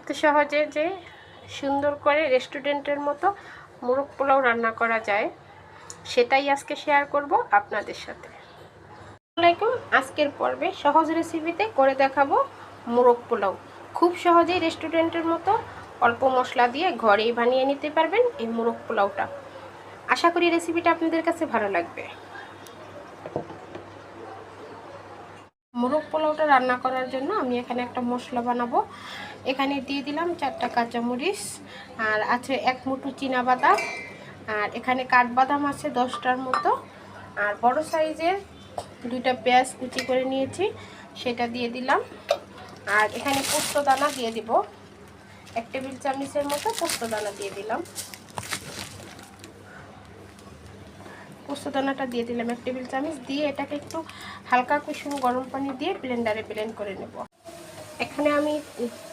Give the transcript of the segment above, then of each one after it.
এত সহজে যে সুন্দর করে রেস্টুরেন্টের মতো মোরগ পোলাও রান্না করা যায়, সেটাই আজকে শেয়ার করব আপনাদের সাথে। আসসালামাইকুম আজকের পর্বে সহজ রেসিপিতে করে দেখাবো মোরগ পোলাও। খুব সহজেই রেস্টুরেন্টের মতো অল্প মশলা দিয়ে ঘরেই বানিয়ে নিতে পারবেন এই মোরগ পোলাওটা। আশা করি রেসিপিটা আপনাদের কাছে ভালো লাগবে। মোরগ পোলাওটা রান্না করার জন্য আমি এখানে একটা মশলা বানাবো। এখানে দিয়ে দিলাম চারটা কাঁচামরিচ আর আছে এক মুঠো বাদাম আর এখানে কাঠবাদাম আছে দশটার মতো। আর বড় সাইজের দুইটা পেঁয়াজ কুচি করে নিয়েছি, সেটা দিয়ে দিলাম। আর এখানে পোস্ত দানা দিয়ে দিব। এক টেবিল চামচের মতো পোস্ত দানা দিয়ে দিলাম। পোস্তদানাটা দিয়ে দিলাম এক টেবিল চামচ, দিয়ে এটাকে একটু হালকা কুসুম গরম পানি দিয়ে ব্লেন্ডারে ব্লেন্ড করে নেব। এখানে আমি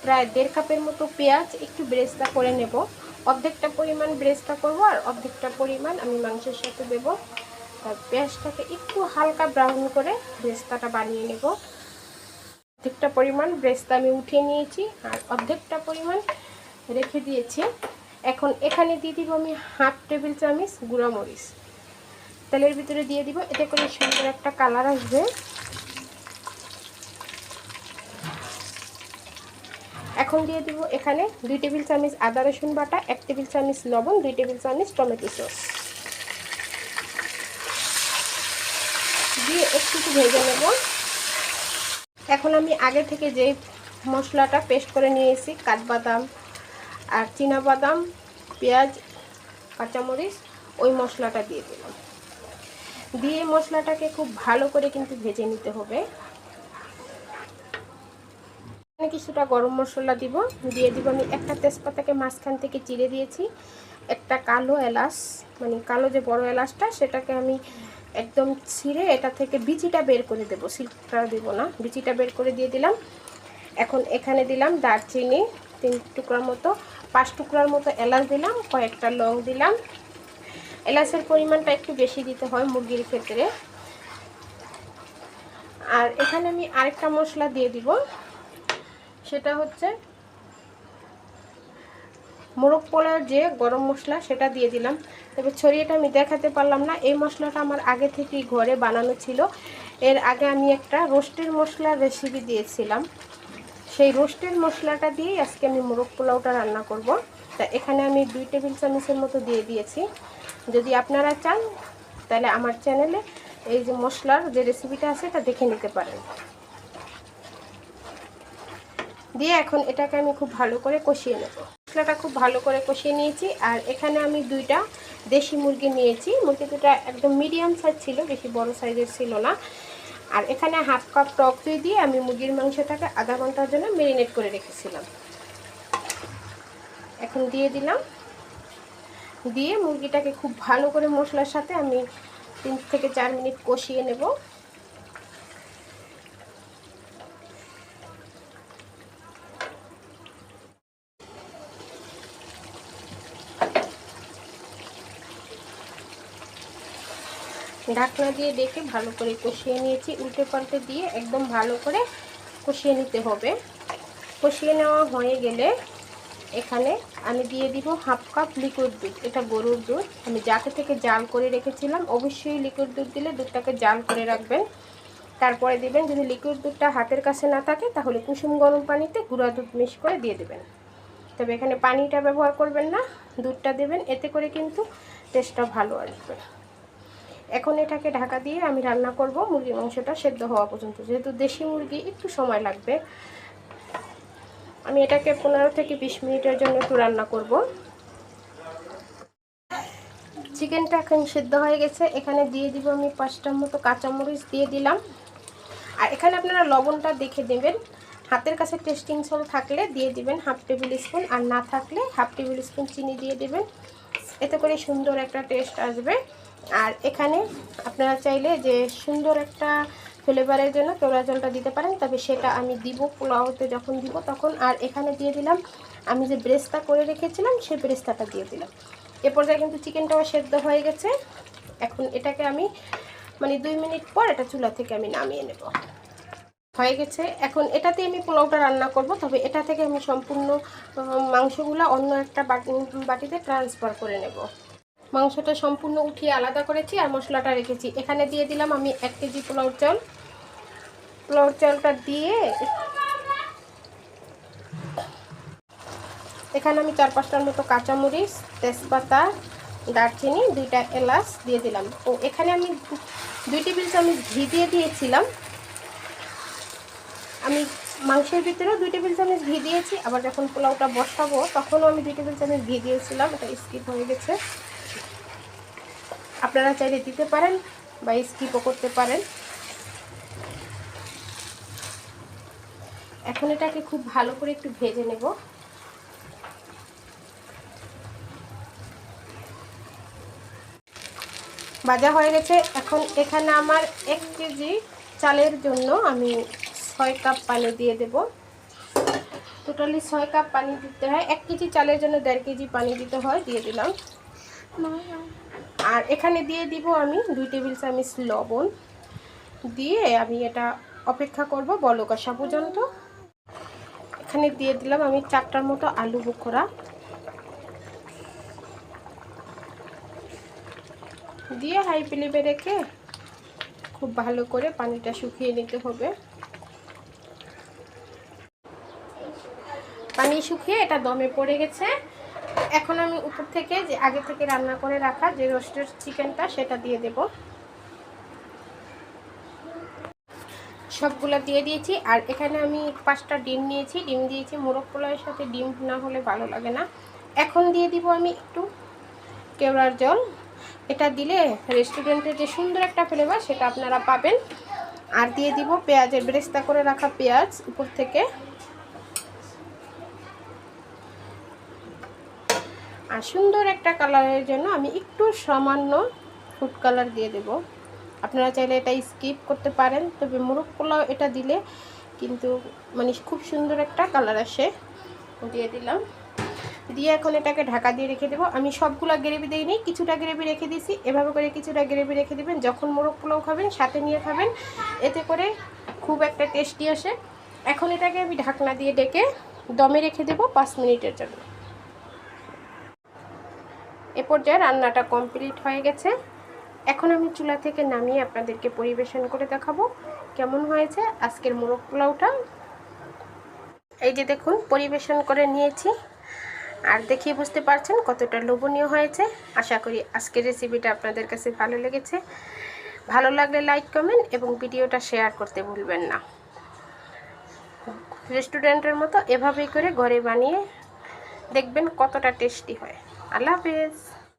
প্রায় দেড় কাপের মতো পেঁয়াজ একটু ব্রেস্তা করে নেব। অর্ধেকটা পরিমাণ ব্রেস্তা করব আর অর্ধেকটা পরিমাণ আমি মাংসের সাথে দেব। পেঁয়াজটাকে একটু হালকা ব্রাউন করে ব্রেস্তাটা বানিয়ে নেব। অর্ধেকটা পরিমাণ ব্রেস্তা আমি উঠিয়ে নিয়েছি আর অর্ধেকটা পরিমাণ রেখে দিয়েছি। এখন এখানে দিয়ে দিব আমি হাফ টেবিল চামচ গুঁড়া মরিচ তেলের ভিতরে দিয়ে দিব, এতে করে সুন্দর একটা কালার আসবে। এখন দিয়ে দিব এখানে দুই টেবিল চামচ আদা রসুন বাটা, এক টেবিল চামচ লবণ, দুই টেবিল চামচ টমেটো সস। দিয়ে একটু ভেজে নেব। এখন আমি আগে থেকে যে মশলাটা পেস্ট করে নিয়েছি, কাঠবাদাম আর বাদাম পেঁয়াজ, কাঁচামরিচ, ওই মশলাটা দিয়ে দিলাম। দিয়ে মশলাটাকে খুব ভালো করে কিন্তু ভেজে নিতে হবে। এখানে কিছুটা গরম মশলা দিব। দিয়ে দিব আমি একটা তেজপাতাকে মাঝখান থেকে চিড়ে দিয়েছি। একটা কালো এলাচ মানে কালো যে বড় এলাচটা, সেটাকে আমি একদম ছিঁড়ে এটা থেকে বিচিটা বের করে দেবো। সিলটা দেব না, বিচিটা বের করে দিয়ে দিলাম। এখন এখানে দিলাম দারচিনি, তিন টুকরার মতো, পাঁচ টুকরার মতো এলাচ দিলাম, কয়েকটা লং দিলাম। এলাচের পরিমাণটা একটু বেশি দিতে হয় মুরগির ক্ষেত্রে। আর এখানে আমি আরেকটা মশলা দিয়ে দিব। সেটা হচ্ছে মোরগ পোলার যে গরম মশলা, সেটা দিয়ে দিলাম। তবে ছড়িয়েটা আমি দেখাতে পারলাম না। এই মশলাটা আমার আগে থেকেই ঘরে বানানো ছিল। এর আগে আমি একটা রোস্টের মশলার রেসিপি দিয়েছিলাম। সেই রোস্টের মশলাটা দিয়েই আজকে আমি মোরগ পোলাওটা রান্না করব। তা এখানে আমি দুই টেবিল চামচের মতো দিয়ে দিয়েছি। যদি আপনারা চান, তাহলে আমার চ্যানেলে এই যে মশলার যে রেসিপিটা আছে, এটা দেখে নিতে পারেন। দিয়ে এখন এটাকে আমি খুব ভালো করে কষিয়ে নেব। মশলাটা খুব ভালো করে কষিয়ে নিয়েছি, আর এখানে আমি দুইটা দেশি মুরগি নিয়েছি। মুরগি দুটা একদম মিডিয়াম সাইজ ছিল, বেশি বড় সাইজের ছিল না। আর এখানে হাফ কাপ টক দই দিয়ে আমি মুরগির মাংসটাকে আধা ঘণ্টার জন্য মেরিনেট করে রেখেছিলাম। এখন দিয়ে দিলাম। দিয়ে মুরগিটাকে খুব ভালো করে মশলার সাথে আমি তিন থেকে চার মিনিট কষিয়ে নেব। ঢাকনা দিয়ে দেখে ভালো করে কষিয়ে নিয়েছি। উল্টে পাল্টে দিয়ে একদম ভালো করে কষিয়ে নিতে হবে। কষিয়ে নেওয়া হয়ে গেলে এখানে আমি দিয়ে দিব হাফ কাপ লিকুইড দুধ। এটা গরুর দুধ। আমি যাকে থেকে জাল করে রেখেছিলাম, অবশ্যই লিকুইড দুধ দিলে দুধটাকে জাল করে রাখবেন। তারপরে দিবেন, যদি লিকুইড দুধটা হাতের কাছে না থাকে, তাহলে কুসুম গরম পানিতে গুঁড়া দুধ মিক্স করে দিয়ে দেবেন। তবে এখানে পানিটা ব্যবহার করবেন না, দুধটা দেবেন। এতে করে কিন্তু টেস্টটা ভালো আসবে। এখন এটাকে ঢাকা দিয়ে আমি রান্না করব। মুরগির মাংসটা সেদ্ধ হওয়া পর্যন্ত। যেহেতু দেশি মুরগি, একটু সময় লাগবে। আমি এটাকে পনেরো থেকে বিশ মিনিটের জন্য একটু রান্না করব। চিকেনটা এখন সেদ্ধ হয়ে গেছে। এখানে দিয়ে দিব আমি পাঁচটার মতো কাঁচামরিচ দিয়ে দিলাম। আর এখানে আপনারা লবণটা দেখে দেবেন। হাতের কাছে টেস্টিং সল থাকলে দিয়ে দিবেন হাফ টেবিল স্পুন আর না থাকলে হাফ টেবিল স্পুন চিনি দিয়ে দেবেন। এতে করে সুন্দর একটা টেস্ট আসবে। আর এখানে আপনারা চাইলে যে সুন্দর একটা ফ্লেভারের জন্য কেওড়া জলটা দিতে পারেন, তবে সেটা আমি দিব পোলাওতে যখন দিব তখন। আর এখানে দিয়ে দিলাম, আমি যে ব্রেস্তা করে রেখেছিলাম, সেই ব্রেস্তাটা দিয়ে দিলাম। এ পর্যায়ে কিন্তু চিকেনটাও সেদ্ধ হয়ে গেছে। এখন এটাকে আমি মানে দুই মিনিট পর এটা চুলা থেকে আমি নামিয়ে নেব। হয়ে গেছে। এখন এটাতে আমি পোলাওটা রান্না করব, তবে এটা থেকে আমি সম্পূর্ণ মাংসগুলো অন্য একটা বাটি- বাটিতে ট্রান্সফার করে নেব। মাংসটা সম্পূর্ণ উঠিয়ে আলাদা করেছি আর মশলাটা রেখেছি। এখানে দিয়ে দিলাম আমি এক কেজি পোলাওর চাল পোলাওর চালটা দিয়ে এখানে আমি চার পাঁচটার মতো কাঁচামরিচ, তেজপাতা, দারচিনি দুইটা এলাচ দিয়ে দিলাম। ও এখানে আমি দুই টেবিল চামচ ঘি দিয়ে দিয়েছিলাম। আমি মাংসের ভিতরেও দুই টেবিল চামচ ঘি দিয়েছি, আবার যখন পোলাওটা বসাবো তখনও আমি দুই টেবিল চামচ ঘি দিয়েছিলাম, এটা স্কিপ হয়ে গেছে। আপনারা চাইলে দিতে পারেন বা স্কিপও করতে পারেন। এখন এটাকে খুব ভালো করে একটু ভেজে নেব। ভাজা হয়ে গেছে। এখন এখানে আমার এক কেজি চালের জন্য আমি ছয় কাপ পানি দিয়ে দেব। টোটালি ছয় কাপ পানি দিতে হয়। এক কেজি চালের জন্য দেড় কেজি পানি দিতে হয়, দিয়ে দিলাম। আর এখানে দিয়ে দিব আমি দুই টেবিল চামচ লবণ। দিয়ে আমি এটা অপেক্ষা করব বলক আসা পর্যন্ত। এখানে দিয়ে দিলাম আমি চারটার মতো আলু বোখরা দিয়ে হাই ফ্লেমে রেখে খুব ভালো করে পানিটা শুকিয়ে নিতে হবে। পানি শুকিয়ে এটা দমে পড়ে গেছে। এখন আমি উপর থেকে যে আগে থেকে রান্না করে রাখা যে রোস্টেড চিকেনটা সেটা দিয়ে দেব। সবগুলো দিয়ে দিয়েছি। আর এখানে আমি পাঁচটা ডিম নিয়েছি। ডিম দিয়েছি মোরগ পোলাওয়ের সাথে। ডিম না হলে ভালো লাগে না। এখন দিয়ে দিব আমি একটু কেওড়ার জল। এটা দিলে রেস্টুরেন্টের যে সুন্দর একটা ফ্লেভার সেটা আপনারা পাবেন। আর দিয়ে দিব পেঁয়াজের বেরেস্তা করে রাখা পেঁয়াজ উপর থেকে। আর সুন্দর একটা কালারের জন্য আমি একটু সামান্য ফুড কালার দিয়ে দেব। আপনারা চাইলে এটা স্কিপ করতে পারেন, তবে মোরগ পোলাও এটা দিলে কিন্তু মানে খুব সুন্দর একটা কালার আসে। দিয়ে দিলাম। দিয়ে এখন এটাকে ঢাকা দিয়ে রেখে দেবো। আমি সবগুলো গ্রেভি দিইনি, কিছুটা গ্রেভি রেখে দিয়েছি। এভাবে করে কিছুটা গ্রেভি রেখে দেবেন। যখন মোরগ পোলাও খাবেন, সাথে নিয়ে খাবেন। এতে করে খুব একটা টেস্টি আসে। এখন এটাকে আমি ঢাকনা দিয়ে ডেকে দমে রেখে দেবো পাঁচ মিনিটের জন্য। এ পর্যায়ে রান্নাটা কমপ্লিট হয়ে গেছে। এখন আমি চুলা থেকে নামিয়ে আপনাদেরকে পরিবেশন করে দেখাবো কেমন হয়েছে আজকের মোরগ পোলাওটা। এই যে দেখুন, পরিবেশন করে নিয়েছি। আর দেখিয়ে বুঝতে পারছেন কতটা লোভনীয় হয়েছে। আশা করি আজকের রেসিপিটা আপনাদের কাছে ভালো লেগেছে। ভালো লাগলে লাইক কমেন্ট এবং ভিডিওটা শেয়ার করতে ভুলবেন না। রেস্টুরেন্টের মতো এভাবেই করে ঘরে বানিয়ে দেখবেন কতটা টেস্টি হয়। আল্লাহ হাফেজ।